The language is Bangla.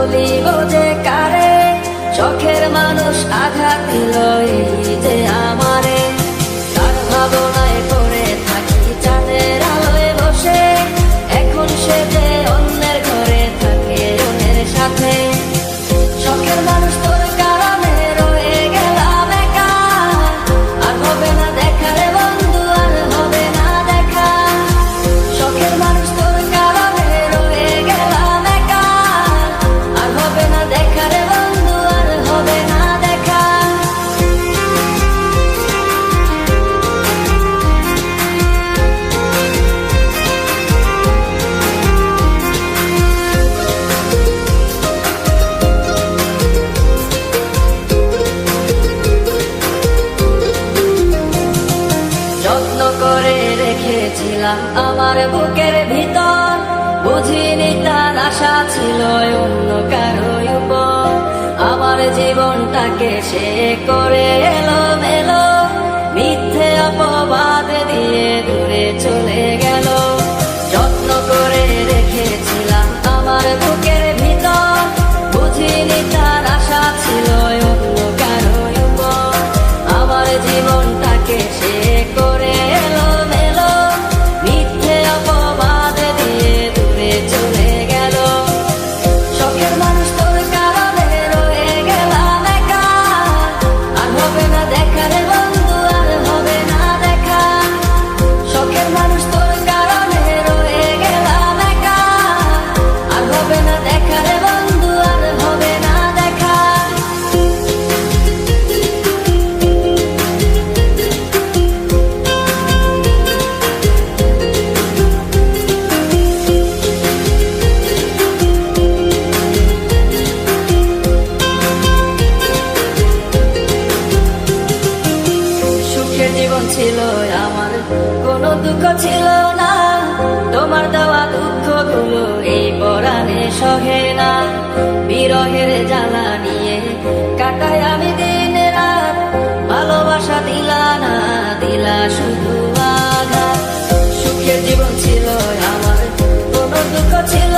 বলিব যে কারে? চোখের মানুষ আঘাত দিল ছিলাম আমার বুকের ভিতর। বুঝিনি তার আশা ছিল অন্য কারও উপর। আমার জীবনটাকে সে করে এলো মেলো মিথ্যে অপবাদ ছিল আমার। কোনো দুঃখ ছিল না। তোমার দেওয়া দুঃখগুলো এই পরাণে সহে না। বিরহের জ্বালা নিয়ে কাটায় আমি দিন রাত। ভালোবাসা দিলা না, দিলা শুধু আঘাত। সুখের জীবন ছিল আমার। কোনো দুঃখ ছিল